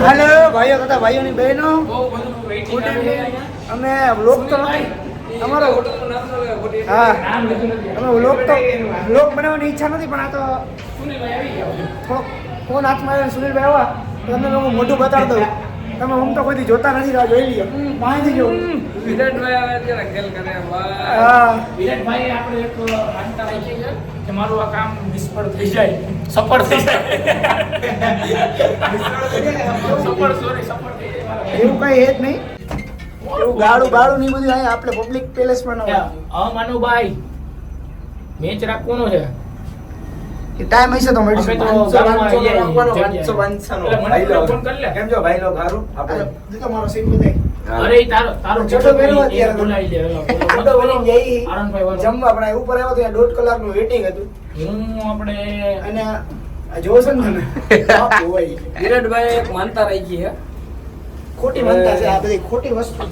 હાલો ભાઈઓ તથા ભાઈઓની બહેનો. અમે વ્લોગ તો અમારો હા. અમે વ્લોગ તો લોક બનાવવાની ઈચ્છા નથી પણ આ તો થોડોક ફોન હાથમાં આવ્યો સુનિલભાઈ આવ્યા તો તમને હું મોઢું બતાડી દઉં. તમે હું તો કોઈથી જોતા નથી રાહ જોઈ લ્યો. માહિતી જો. વિરાટભાઈ આવે ત્યારે ખેલ કરે. હા. વિરાટભાઈ આપણે એક માનતા રાખીએ છીએ કે મારું આ કામ નિષ્ફળ થઈ જાય. સફળ થઈ જાય. સફળ સોરી સફળ થઈ જાય. એવું કઈ એ જ નહીં. એવું ગાળું ગાળું નહીં બધું અહીંયા આપણે પબ્લિક પેલેસમાં ન હા માનુભાઈ મેચ રાખવાનો છે. ટાઈમ હશે તો મળીશું. પાંચસો, પાંચસો ભાઈ લો. ફોન કરી લે. કેમ છો ભાઈ લો ઘારું આપણે મારો સીન બતાય. અરે તારો તારો અત્યારે. બોલાવી. આનંદભાઈ જમવા પણ આ ઉપર આવ્યો ત્યાં દોઢ કલાકનું વેટિંગ હતું. હું આપણે અને જોવો છો ને તમે વિરાટભાઈ એક માનતા રાખી છે. ખોટી માનતા છે આ બધી ખોટી વસ્તુ.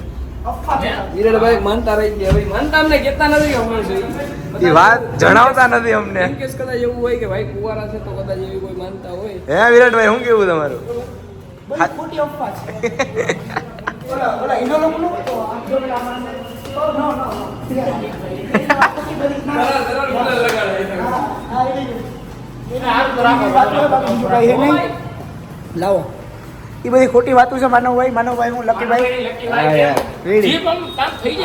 વિરાટભાઈ માનતા રાખી હવે માનતા અમને કહેતા નથી હમણાં છે એ વાત જણાવતા નથી અમને. કેસ કદાચ એવું હોય કે ભાઈ કુંવારા છે તો કદાચ એવી કોઈ માનતા હોય. હે વિરાટભાઈ શું કેવું તમારું? ખોટી અફવા છે. ઓલા ઓલા તો જો ના. હા, હા, એ જ. એને હાથ તો રાખો. બાકી બીજું કાંઈ હે નહીં. લાવો. એ બધી ખોટી વાતો છે માનવભાઈ માનવભાઈ હું લકીભાઈ. રેડી. જીભ લપસી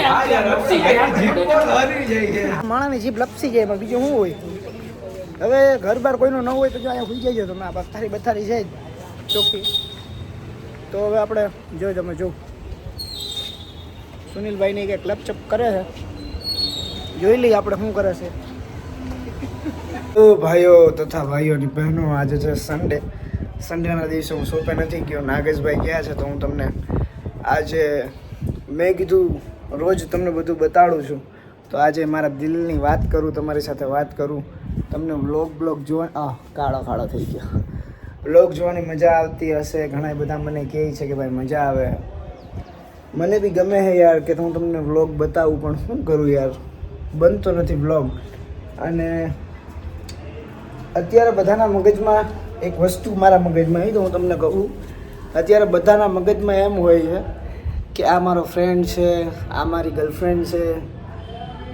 જાય. માણસની જીભ લપસી જાય એમાં બીજું શું હોય? હવે ઘર બાર કોઈનું ન હોય તો જો અહીંયા સુઈ જાય તમે આ પથારી બથારી છે જ. ચોખ્ખી. તો હવે આપણે જો તમે જો. સુનિલભાઈની કંઈક લપચપ કરે છે. જોઈ લઈએ આપણે શું કરે છે. ભાઈઓ તથા ભાઈઓની બહેનો, આજે છે સન્ડે સન્ડેના દિવસે હું સોપે નથી ગયો, નાગેશભાઈ ગયા છે તો હું તમને આજે મેં કીધું રોજ તમને બધું બતાડું છું. તો આજે મારા દિલની વાત કરું, તમારી સાથે વાત કરું. તમને વ્લોગ બ્લોગ જોવા આ કાળો કાળો થઈ ગયો. વ્લોગ જોવાની મજા આવતી હશે ઘણા બધા મને કહે છે કે ભાઈ મજા આવે. મને બી ગમે છે યાર કે હું તમને વ્લોગ બતાવું, પણ શું કરું યાર? બનતો નથી વ્લોગ અને અત્યારે બધાના મગજમાં એક વસ્તુ મારા મગજમાં આવી તો હું તમને કહું. અત્યારે બધાના મગજમાં એમ હોય છે કે આ મારો ફ્રેન્ડ છે, આ મારી ગર્લફ્રેન્ડ છે.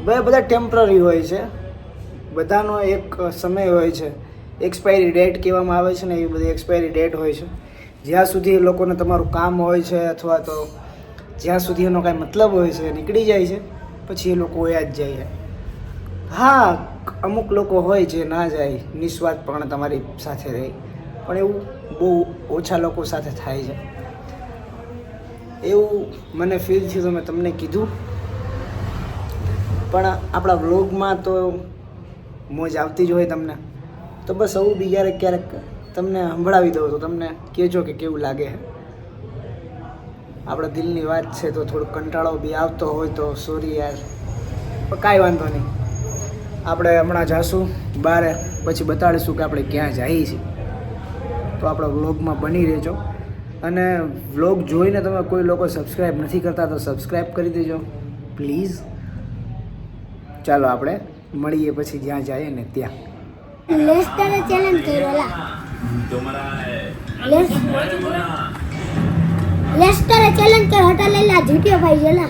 બે બધા ટેમ્પરરી હોય છે. બધાનો એક સમય હોય છે. એક્સપાયરી ડેટ કહેવામાં આવે છે ને, એવી બધી એક્સપાયરી ડેટ હોય છે. જ્યાં સુધી એ લોકોને તમારું કામ હોય છે અથવા તો જ્યાં સુધી એનો કાંઈ મતલબ હોય છે નીકળી જાય છે, પછી એ લોકો વયા જ જાય છે. હા અમુક લોકો હોય જે ના જાય, નિસ્વાર્થ પણ તમારી સાથે રહે. પણ એવું બહુ ઓછા લોકો સાથે થાય છે. એવું મને ફીલ થયું, તો મેં તમને કીધું. પણ આપણા વ્લોગમાં તો મોજ આવતી જ હોય તમને. તો બસ આવું બી ક્યારેક ક્યારેક તમને સંભળાવી દઉં, તો તમને કહેજો કે કેવું લાગે આપણા દિલની વાત છે, તો થોડુંક કંટાળો બી આવતો હોય તો સોરી યાર. કાંઈ વાંધો નહીં. આપણે હમણાં જાશું બારે, પછી બતાડીશું કે આપણે ક્યાં જઈએ છીએ. તો આપણા વ્લોગમાં બની રહેજો. અને વ્લોગ જોઈને તમે કોઈ લોકો સબસ્ક્રાઈબ નથી કરતા, તો સબસ્ક્રાઈબ કરી દેજો. પ્લીઝ. ચાલો આપણે મળીએ પછી જ્યાં જઈએ ને ત્યાં. લેસ્ટર ચેલેન્જ કર્યો લેસ્ટરે ચેલેન્જ કર્યો હટા લઈ લા ભાઈ જેલા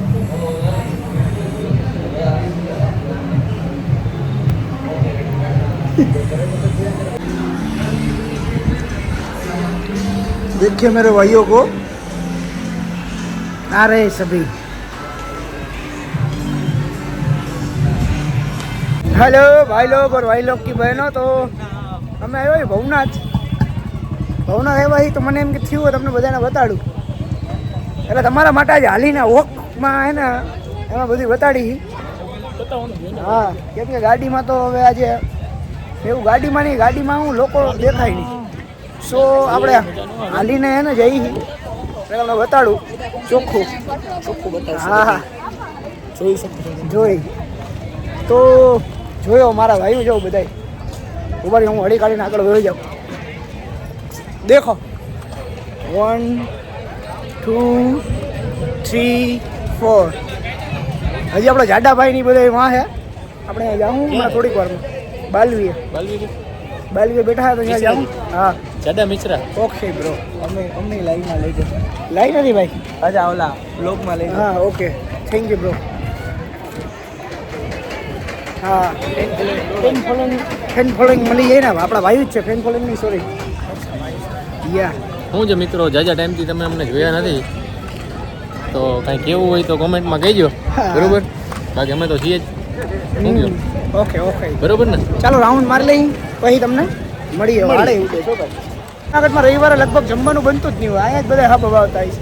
देखिए मेरे भाइयों को आ रहे हैं सभी हेलो भाई लोग और भाई लोग की बहनों तो અમે આવ્યો છીએ ભવનાથ ભવનાથ આવ્યા છીએ તો મને એમ કે થયું હોય તમને બધાને બતાડું એટલે તમારા માટે આજે હાલીને વોકમાં હે ને એમાં બધી બતાડી છે. હા કેમ કે ગાડીમાં તો હવે આજે એવું ગાડીમાં નહીં ગાડીમાં હું લોકો દેખાય નહીં. સો આપણે હાલીને એને જઈ. તમને બતાડું. ચોખ્ખું. ચોખ્ખું બતાવશો હા હા. જોઈ શકશો જોઈ. તો જોયો મારા ભાઈઓ જોઉં બધાય. ઊભા હું હળી કાઢીને આગળ વહી જાઉં. દેખો. વન ટુ થ્રી ફોર હજી આપણે જાડાભાઈ ની બધા વાં છે આપણે જાઉં થોડીક વારમાં. બાલવીએ. બાલવી બાલવીએ બેઠા હતા ત્યાં. જાઉં હા. જાડા મિશ્રા? ઓકે બ્રો અમે અમને લાઈનમાં લઈ જશે. લાઈ નથી ભાઈ? અચ્છા ઓલા બ્લોગમાં લઈ હા ઓકે. થેન્ક યુ બ્રો હા. ફેન ફોલોઈંગ ફેન ફોલોઈંગ મળી જાય ને આપણા ભાઈ જ છે ફેન ફોલોઈંગની સોરી યા હું જે મિત્રો જાજા ટાઈમથી તમે અમને જોયા નથી. તો કાંઈ કેવું હોય તો કોમેન્ટમાં કહેજો. બરોબર? બાકી અમે તો છીએ જ? Okay okay. બરોબર ને? ચાલો રાઉન્ડ મારી લઈ. પછી તમને મળીએ વાળે એવું છે. જુનાગઢમાં રવિવારે લગભગ જમવાનું બનતું જ નહીં હોય. આયા જ બધા હબ હોય છે.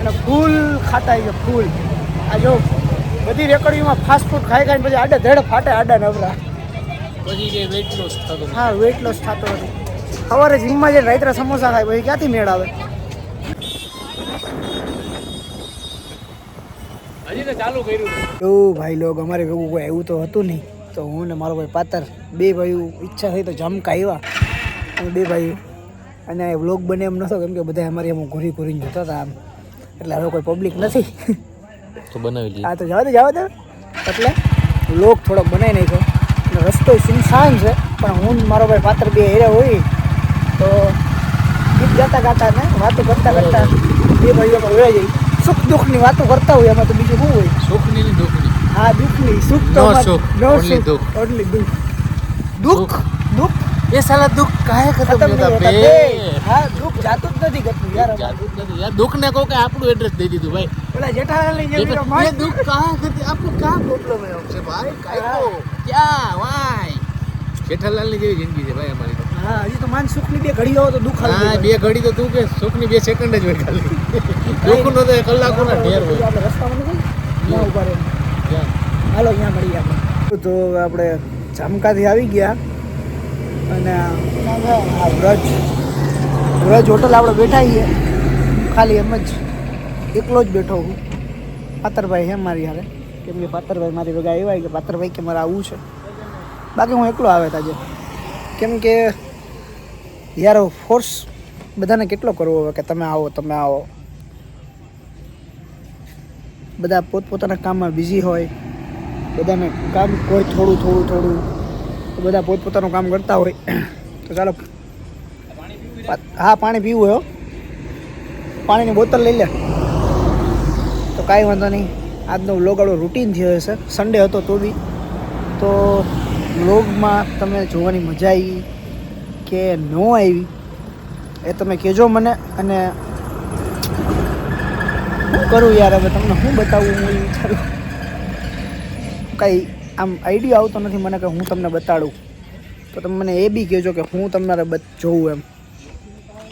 અને ફૂલ ખાતા છે ફૂલ. આ જો બધી રેકડીઓમાં ફાસ્ટ ફૂડ ખાઈ ખાઈને પછી આડે ધડ ફાટે આડા નવરા પછી જે વેટ લોસ થતો હા વેટ લોસ થતો નથી. સવારે જીમમાં જે રાત્રે સમોસા ખાય પછી ક્યાંથી મેળ આવે? હજી તો ચાલુ કર્યું. તો ભાઈ લોગ અમારે ભેગું કોઈ એવું તો હતું નહીં. તો હું ને મારો ભાઈ પાતર બે ભાઈઓ ઈચ્છા થઈ તો જમકા આવ્યા. અને બે ભાઈઓ. અને વ્લોગ બને એમ નતો કેમ કે બધા અમારી એમ ઘોરી ઘોરીને જોતા હતા આમ. એટલે હવે કોઈ પબ્લિક નથી. તો બનાવી લઈએ હા તો જવા દે જવા દે. એટલે લોક થોડોક બનાવી નાખ્યો. અને રસ્તો સુનસાન છે પણ હું ને મારો ભાઈ પાત્ર બે હેરે હોય. તો ગીત ગાતા ગાતા ને વાતો કરતા કરતા બે ભાઈઓ પર વયા જઈ સુખ દુઃખની વાતો કરતા હોય એમાં તો બીજું શું હોય? સુખની ની દુઃખની. હા દુઃખની. સુખ તો નો દુઃખ. ઓન્લી દુઃખ. દુઃખ દુઃખ. એ સાલા દુઃખ કાય ખતમ નહીં થતા. હા દુઃખ જાતું જ નથી ઘટતું યાર જાતું જ નથી. યાર દુઃખ ને કહો કે આપણું એડ્રેસ દઈ દીધું ભાઈ. પેલા જેઠાલાલની જેમ દુઃખ કાય ખતી આપણું કા પ્રોબ્લેમ હે ભાઈ કાય ક્યાં? વાય? જેઠાલાલની જેવી જિંદગી છે ભાઈ અમારી હા હજી તો માન સુખની બે ઘડીઓ તો દુઃખ હા બે ઘડી તો તું કે સુખની બે સેકન્ડ જ હોય ખાલી. દુઃખનો તો કલાકોનો ઢેર હોય. આપણે રસ્તામાં નથી ઊભા હાલો અહીંયા મળીએ આપણે. તો આપણે જામકાથી આવી ગયા અને આ વ્રજ વ્રજ હોટલ આપણે બેઠા છીએ. ખાલી એમ જ એકલો જ બેઠો હું. પાતરભાઈ હે મારી હારે. કેમ કે પાતરભાઈ મારી વગા એવા કે પાતરભાઈ કે મારે આવું છે. બાકી હું એકલો આવે તાજે. કેમ કે યાર ફોર્સ બધાને કેટલો કરવો હવે કે તમે આવો તમે આવો. બધા પોતપોતાના કામમાં બિઝી હોય, બધાને કામ કોઈ થોડું થોડું થોડું બધા પોતપોતાનું કામ કરતા હોય. તો ચાલો હા, પાણી પીવું હો. પાણીની બોતલ લઈ લે. તો કાંઈ વાંધો નહીં. આજનો વ્લોગ આપણો રૂટીન થયો હશે. સન્ડે હતો તો બી. તો વ્લોગમાં તમે જોવાની મજા આવી કે ન આવી, એ તમે કહેજો મને અને શું કરું યાર, હવે તમને શું બતાવું, હું વિચારું. કાંઈ આમ આઈડિયા આવતો નથી મને કે હું તમને બતાડું. તો તમે મને એ બી કહેજો કે હું બત, જોઉં એમ.